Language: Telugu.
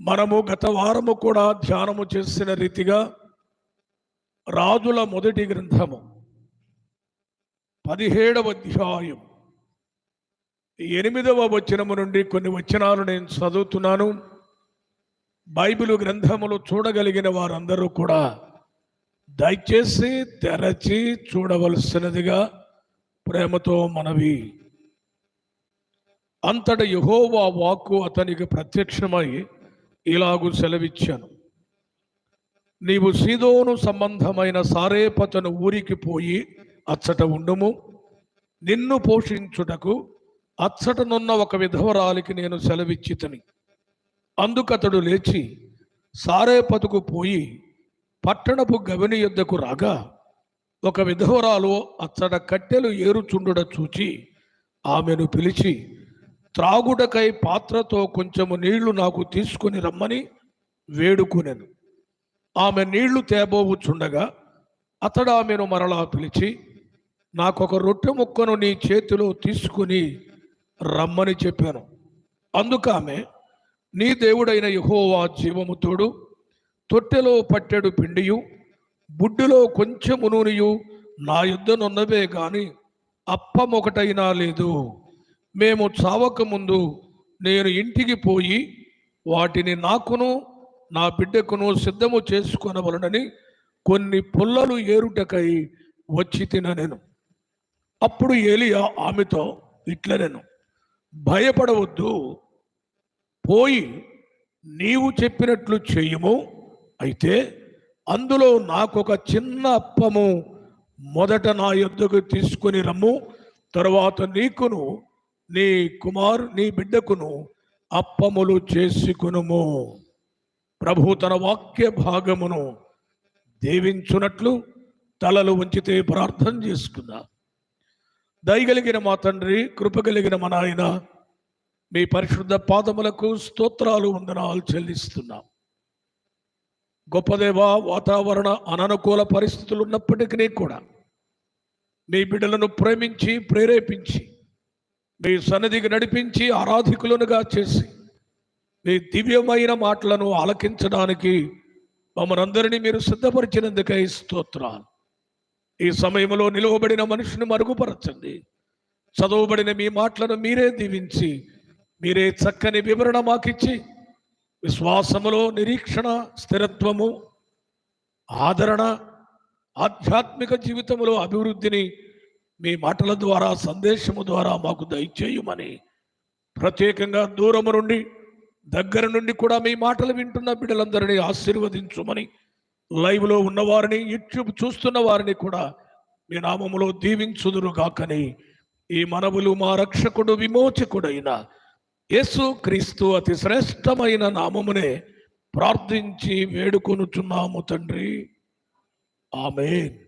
మనము గత వారము కూడా ధ్యానము చేసిన రీతిగా రాజుల మొదటి గ్రంథము పదిహేడవ అధ్యాయం. ఎనిమిదవ వచనము నుండి కొన్ని వచనాలు నేను చదువుతున్నాను. బైబిల్ గ్రంథములు చూడగలిగిన వారందరూ కూడా దయచేసి తెరచి చూడవలసినదిగా ప్రేమతో మనవి. అంతట యహోవా వాక్కు అతనికి ప్రత్యక్షమై ఇలాగూ సెలవిచ్చాను. నీవు సీదోను సంబంధమైన సారేపతను ఊరికి పోయి అచ్చట ఉండుము. నిన్ను పోషించుటకు అచ్చటనున్న ఒక విధవరాలికి నేను సెలవిచ్చితని. అందుకతడు లేచి సారేపతుకు పోయి పట్టణపు గవిని యొద్దకు రాగా ఒక విధవరాలు అచ్చట కట్టెలు ఏరుచుండుట చూచి ఆమెను పిలిచి త్రాగుడకై పాత్రతో కొంచెము నీళ్ళు నాకు తీసుకుని రమ్మని వేడుకునేను. ఆమె నీళ్ళు తేబోవుచుండగా అతడు ఆమెను మరలా పిలిచి నాకొక రొట్టె ముక్కను నీ చేతిలో తీసుకుని రమ్మని చెప్పాను. అందుకు ఆమె నీ దేవుడైన యహోవా జీవము తోడు తొట్టెలో పట్టెడు పిండియు బుడ్డిలో కొంచెము నూనెయు నా యుద్ధనున్నవే గాని అప్పమొకటైనా లేదు. మేము చావక ముందు నేను ఇంటికి పోయి వాటిని నాకును నా బిడ్డకును సిద్ధము చేసుకొనవలనని కొన్ని పుల్లలు ఏరుటకై వచ్చి తిననెను అప్పుడు ఏలియా ఆమెతో ఇట్లనెను భయపడవద్దు పోయి నీవు చెప్పినట్లు చెయ్యము అయితే అందులో నాకొక చిన్న అప్పము మొదట నా యొద్దకు తీసుకొని రమ్ము. తరువాత నీకును నీ కుమారు నీ బిడ్డకును అప్పములు చేసుకునుము. ప్రభు తన వాక్య భాగమును దీవించునట్లు తలలు ఉంచితే ప్రార్థన చేసుకుందాం. దయగలిగిన మా తండ్రి కృపగలిగిన మా నాయన మీ పరిశుద్ధ పాదములకు స్తోత్రాలు వందనాలు చెల్లిస్తున్నాం. గొప్పదేవ వాతావరణ అననుకూల పరిస్థితులు ఉన్నప్పటికీ కూడా మీ బిడ్డలను ప్రేమించి ప్రేరేపించి మీ సన్నిధికి నడిపించి ఆరాధికులనుగా చేసి మీ దివ్యమైన మాటలను ఆలకించడానికి మమ్మల్ని అందరినీ మీరు సిద్ధపరిచినందుకై స్తోత్రాలు. ఈ సమయంలో నిలువబడిన మనిషిని మరుగుపరచండి. చదవబడిన మీ మాటలను మీరే దీవించి మీరే చక్కని వివరణ మాకిచ్చి విశ్వాసములో నిరీక్షణ స్థిరత్వము ఆదరణ ఆధ్యాత్మిక జీవితంలో అభివృద్ధిని మీ మాటల ద్వారా సందేశము ద్వారా మాకు దయచేయమని ప్రత్యేకంగా దూరము నుండి దగ్గర నుండి కూడా మీ మాటలు వింటున్న బిడ్డలందరినీ ఆశీర్వదించుమని లైవ్లో ఉన్నవారిని యూట్యూబ్ చూస్తున్న వారిని కూడా మీ నామములో దీవించుదురు గాకని ఈ మనవులు మా రక్షకుడు విమోచకుడైన యేసు క్రీస్తు అతి శ్రేష్టమైన నామమునే ప్రార్థించి వేడుకొనుచున్నాము తండ్రి. ఆమెన్.